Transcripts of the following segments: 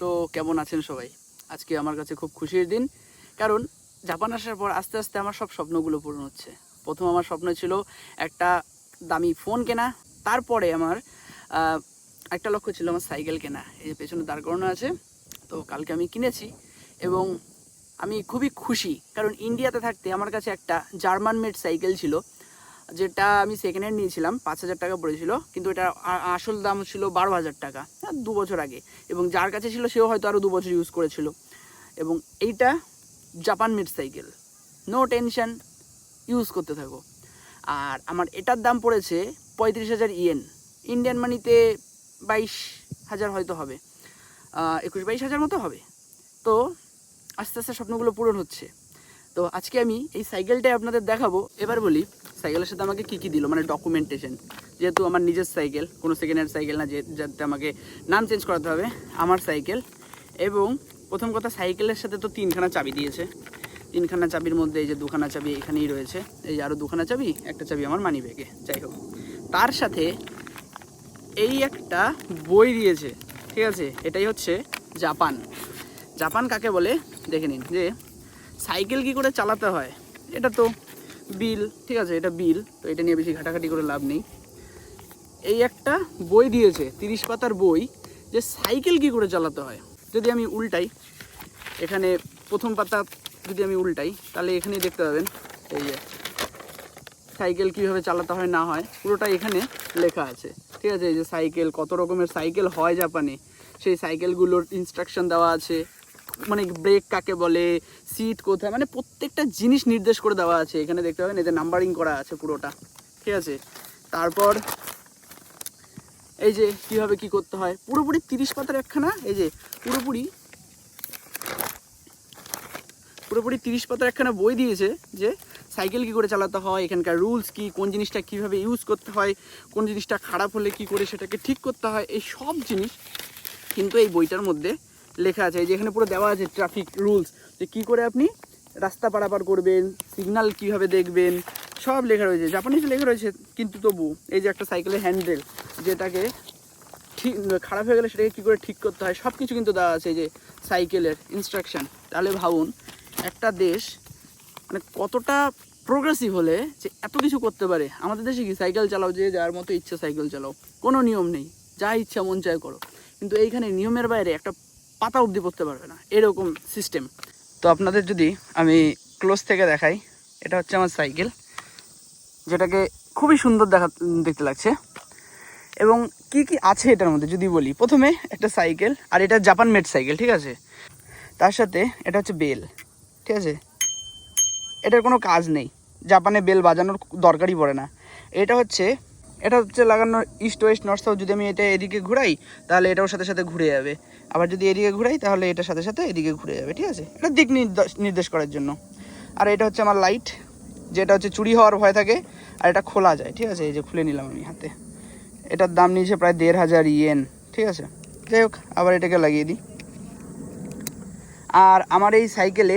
তো কেমন আছেন সবাই? আজকে আমার কাছে খুব খুশির দিন। কারণ জাপান আসার পর আস্তে আস্তে আমার সব স্বপ্নগুলো পূরণ হচ্ছে। প্রথম আমার স্বপ্ন ছিল একটা দামি ফোন কেনা, তারপরে আমার একটা লক্ষ্য ছিল আমার সাইকেল কেনা। এই যে পেছনে দাঁড় করানো আছে, তো কালকে আমি কিনেছি এবং আমি খুবই খুশি। কারণ ইন্ডিয়াতে থাকতে আমার কাছে একটা জার্মান মেড সাইকেল ছিল। যেটা আমি সেকেন্ড হ্যান্ড নিয়েছিলাম পাঁচ হাজার টাকা পড়েছিল কিন্তু এটা আসল দাম ছিল বারো হাজার টাকা হ্যাঁ, দু বছর আগে। এবং যার কাছে ছিল সেও হয়তো আরও দু বছর ইউজ করেছিল। এবং এইটা Japan made cycle no tension use করতে থাকো। আর আমার এটার দাম পড়েছে পঁয়ত্রিশ হাজার ইয়েন ইন্ডিয়ান মানিতে বাইশ হাজার হয়তো হবে। একুশ বাইশ হাজার মতো হবে। তো আস্তে আস্তে স্বপ্নগুলো পূরণ হচ্ছে। তো আজকে আমি এই সাইকেলটাই আপনাদের দেখাবো। এবার বলি সাইকেলের সাথে আমাকে কী কী দিল? মানে ডকুমেন্টেশন যেহেতু আমার নিজের সাইকেল, কোনো সেকেন্ড হ্যান্ড সাইকেল না, যে যাতে আমাকে নাম চেঞ্জ করাতে হবে, আমার সাইকেল। এবং প্রথম কথা, সাইকেলের সাথে তো তিনখানা চাবি দিয়েছে। তিনখানা চাবির মধ্যে এই যে দুখানা চাবি এখানেই রয়েছে। এই আরও দুখানা চাবি, একটা চাবি আমার মানি ব্যাগে যাই হোক, তার সাথে এই একটা বই দিয়েছে, ঠিক আছে? এটাই হচ্ছে জাপান। জাপান কাকে বলে? দেখে নিন, যে সাইকেল কি করে চালাতে হয়? এটা তো বিল, ঠিক আছে, এটা বিল, তো এটা নিয়ে বেশি ঘাটাঘাটি করে লাভ নেই। এই একটা বই দিয়েছে, তিরিশ পাতার বই, যে সাইকেল কি করে চালাতে হয়। যদি আমি উল্টাই, এখানে প্রথম পাতা যদি আমি উল্টাই, তাহলে এখানেই দেখতে পাবেন, এই যে, সাইকেল কীভাবে চালাতে হয়, না হয় পুরোটা এখানে লেখা আছে। ঠিক আছে, এই যে সাইকেল, কত রকমের সাইকেল হয় জাপানে। সেই সাইকেলগুলোর ইনস্ট্রাকশন দেওয়া আছে। মানে ব্রেক কাকে বলে সিট কোথায় মানে প্রত্যেকটা জিনিস নির্দেশ করে দেওয়া আছে। এখানে দেখতে পাবেন এতে নাম্বারিং করা আছে পুরোটা। ঠিক আছে? তারপর এই যে কীভাবে কি করতে হয়, পুরোপুরি তিরিশ পাতার একখানা, এই যে পুরোপুরি পুরোপুরি তিরিশ পাতার একখানা বই দিয়েছে যে সাইকেল কি করে চালাতে হয়, এখানকার রুলস কি, কোন জিনিসটা কীভাবে ইউজ করতে হয়, কোন জিনিসটা খারাপ হলে কি করে সেটাকে ঠিক করতে হয়, এই সব জিনিস কিন্তু এই বইটার মধ্যে লেখা আছে, এই যে এখানে পুরো দেওয়া আছে ট্রাফিক রুলস যে কী করে আপনি রাস্তা পারাপার করবেন সিগন্যাল কীভাবে দেখবেন, সব লেখা রয়েছে জাপানিজে লেখা রয়েছে, কিন্তু তবু এই যে একটা সাইকেলের হ্যান্ডেল যেটাকে ঠিক, খারাপ হয়ে গেলে সেটাকে কী করে ঠিক করতে হয় সব কিছু কিন্তু দেওয়া আছে যে সাইকেলের ইনস্ট্রাকশন তাহলে ভাবুন, একটা দেশ মানে কতটা প্রোগ্রেসিভ হলে যে এত কিছু করতে পারে, আমাদের দেশে কি সাইকেল চালাও, যে যার মতো ইচ্ছা সাইকেল চালাও, কোনো নিয়ম নেই, যা ইচ্ছা মন চায় করো। কিন্তু এইখানে নিয়মের বাইরে একটা পাতা অবধি পড়তে পারবে না, এরকম সিস্টেম তো আপনাদের যদি আমি ক্লোজ থেকে দেখাই, এটা হচ্ছে আমার সাইকেল যেটাকে খুবই সুন্দর দেখা দেখতে লাগছে। এবং কি কি আছে এটার মধ্যে, যদি বলি, প্রথমে একটা সাইকেল আর এটা জাপান মেড সাইকেল ঠিক আছে? তার সাথে এটা হচ্ছে বেল, ঠিক আছে? এটার কোনো কাজ নেই জাপানে বেল বাজানোর দরকারই পড়ে না। এটা হচ্ছে এটা হচ্ছে লাগানো ইস্ট ওয়েস্ট নর্থ সাউথ যদি আমি এটা এদিকে ঘুরাই, তাহলে এটাও সাথে সাথে ঘুরে যাবে। আবার যদি এদিকে ঘুরাই, তাহলে এটার সাথে সাথে এদিকে ঘুরে যাবে, ঠিক আছে? এটা দিক নির্দেশ করার জন্য। আর এটা হচ্ছে আমার লাইট যেটা হচ্ছে চুরি হওয়ার ভয় থাকে, আর এটা খোলা যায়, ঠিক আছে? এই যে খুলে নিলাম আমি হাতে। এটার দাম নিয়েছে প্রায় দেড় হাজার ইয়েন, ঠিক আছে? যাই হোক, আবার এটাকে লাগিয়ে দিই। আর আমার এই সাইকেলে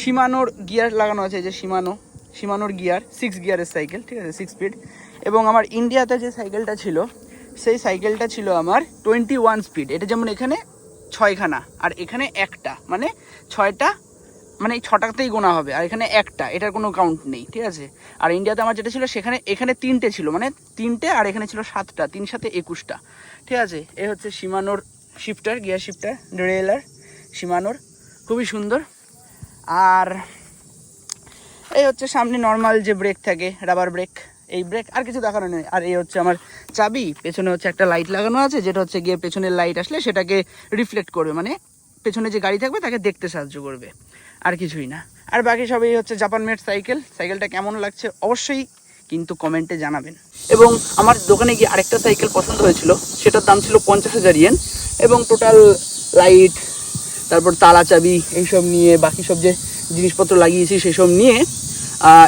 সীমানোর গিয়ার লাগানো আছে যে সীমানো। সীমানোর গিয়ার সিক্স গিয়ারের সাইকেল ঠিক আছে সিক্স স্পিড এবং আমার ইন্ডিয়াতে যে সাইকেলটা ছিল, সেই সাইকেলটা ছিল আমার টোয়েন্টি ওয়ান স্পিড এটা যেমন এখানে ছয়খানা, আর এখানে একটা মানে ছয়টা মানে এই ছটাতেই গোনা হবে, আর এখানে একটা, এটার কোনো কাউন্ট নেই, ঠিক আছে? আর ইন্ডিয়াতে আমার যেটা ছিল, সেখানে, এখানে তিনটে ছিল মানে তিনটে, আর এখানে ছিল সাতটা, তিন সাথে একুশটা, ঠিক আছে? এ হচ্ছে সীমানোর শিফটার গিয়ার শিফটার রেলার সীমানোর, খুবই সুন্দর। আর এই হচ্ছে সামনে নর্মাল যে ব্রেক থাকে রাবার ব্রেক এই ব্রেক আর কিছু দেখানো নেই। আর এই হচ্ছে আমার চাবি, পেছনে হচ্ছে একটা লাইট লাগানো আছে, যেটা হচ্ছে গিয়ে পেছনের লাইট আসলে সেটাকে রিফ্লেক্ট করবে মানে পেছনে যে গাড়ি থাকবে তাকে দেখতে সাহায্য করবে, আর কিছুই না। আর বাকি সবই হচ্ছে জাপান মেড সাইকেল সাইকেলটা কেমন লাগছে অবশ্যই কিন্তু কমেন্টে জানাবেন। এবং আমার দোকানে গিয়ে আরেকটা সাইকেল পছন্দ হয়েছিল, সেটার দাম ছিল পঞ্চাশ হাজার ইয়েন এবং টোটাল লাইট তারপর তালা চাবি, এইসব নিয়ে বাকি সব যে জিনিসপত্র লাগিয়েছি সেসব নিয়ে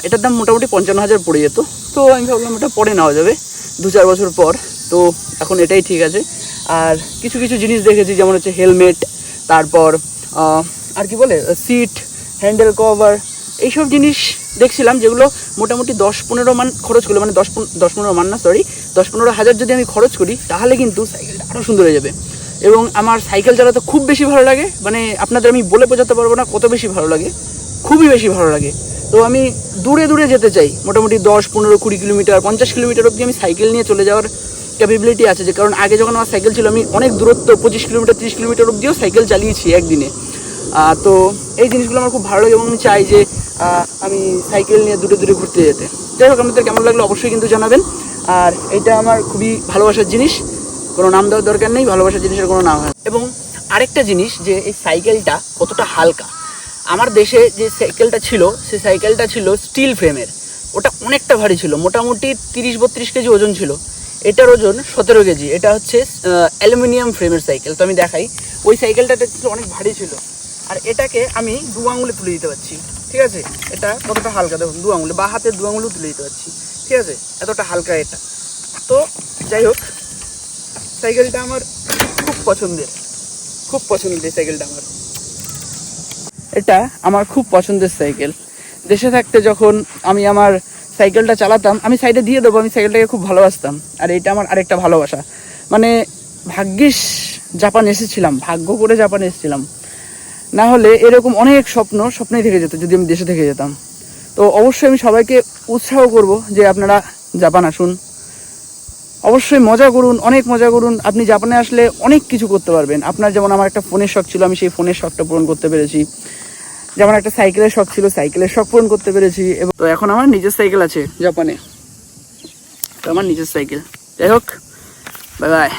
এটার দাম মোটামুটি পঞ্চান্ন হাজার পড়ে যেত। তো আমি ভাবলাম এটা পরে নেওয়া যাবে, দু চার বছর পর। তো এখন এটাই ঠিক আছে। আর কিছু কিছু জিনিস দেখেছি, যেমন হচ্ছে হেলমেট, তারপর আর কি বলে, সিট, হ্যান্ডেল কভার, এইসব জিনিস দেখছিলাম, যেগুলো মোটামুটি দশ পনেরো মান খরচ করলে মানে দশ দশ পনেরো মান না সরি দশ পনেরো হাজার যদি আমি খরচ করি, তাহলে কিন্তু সাইকেলটা আরও সুন্দর হয়ে যাবে। এবং আমার সাইকেল চালাতে খুব বেশি ভালো লাগে মানে আপনাদের আমি বলে বোঝাতে পারব না কত বেশি ভালো লাগে, খুবই বেশি ভালো লাগে। তো আমি দূরে দূরে যেতে চাই। মোটামুটি দশ, পনেরো, কুড়ি কিলোমিটার, পঞ্চাশ কিলোমিটার অবধি আমি সাইকেল নিয়ে চলে যাওয়ার ক্যাপাবিলিটি আছে যে, কারণ আগে যখন আমার সাইকেল ছিল, আমি অনেক দূরত্ব, পঁচিশ কিলোমিটার, তিরিশ কিলোমিটার অবধিও সাইকেল চালিয়েছি একদিনে। তো এই জিনিসগুলো আমার খুব ভালো লাগে এবং আমি চাই যে আমি সাইকেল নিয়ে দূরে দূরে ঘুরতে যেতে। যাই হোক, আপনাদের কেমন লাগল অবশ্যই কিন্তু জানাবেন। আর এটা আমার খুবই ভালোবাসার জিনিস। কোনো নাম দেওয়ার দরকার নেই, ভালোবাসার জিনিসের কোনো নাম হয়। এবং আরেকটা জিনিস যে, এই সাইকেলটা কতটা হালকা। আমার দেশে যে সাইকেলটা ছিল, সে সাইকেলটা ছিল স্টিল ফ্রেমের ওটা অনেকটা ভারী ছিল, মোটামুটি তিরিশ বত্রিশ কেজি ওজন ছিল। এটার ওজন সতেরো কেজি। এটা হচ্ছে অ্যালুমিনিয়াম ফ্রেমের সাইকেল তো আমি দেখাই, ওই সাইকেলটা ছিল অনেক ভারী ছিল। আর এটাকে আমি দু আঙুলে তুলে দিতে পারছি, ঠিক আছে? এটা কতটা হালকা, দেখুন, দু আঙুলে, বা হাতে দু আঙুলে তুলে দিতে পারছি, ঠিক আছে? এতটা হালকা এটা। তো যাই হোক সাইকেলটা আমার খুব পছন্দের। খুব পছন্দের সাইকেলটা আমার। এটা আমার খুব পছন্দের সাইকেল। দেশে থাকতে যখন আমি আমার সাইকেলটা চালাতাম, আমি সাইডে দিয়ে দেবো, আমি সাইকেলটাকে খুব ভালোবাসতাম। আর এটা আমার আরেকটা ভালোবাসা। মানে ভাগ্যিস জাপান এসেছিলাম, ভাগ্য করে জাপান এসেছিলাম। না হলে এরকম অনেক স্বপ্ন স্বপ্নেই থেকে যেত, যদি আমি দেশে থেকে যেতাম। তো অবশ্যই আমি সবাইকে উৎসাহ করব যে আপনারা জাপান আসুন। অবশ্যই মজা করুন, অনেক মজা করুন। আপনি জাপানে আসলে অনেক কিছু করতে পারবেন। আপনার যেমন আমার একটা ফোনের শখ ছিল, আমি সেই ফোনের শখটা পূরণ করতে পেরেছি। যেমন একটা সাইকেলের শখ ছিল, সাইকেলের শখ পূরণ করতে পেরেছি। এবং তো এখন আমার নিজের সাইকেল আছে জাপানে। তো আমার নিজের সাইকেল। যাই হোক বাই বাই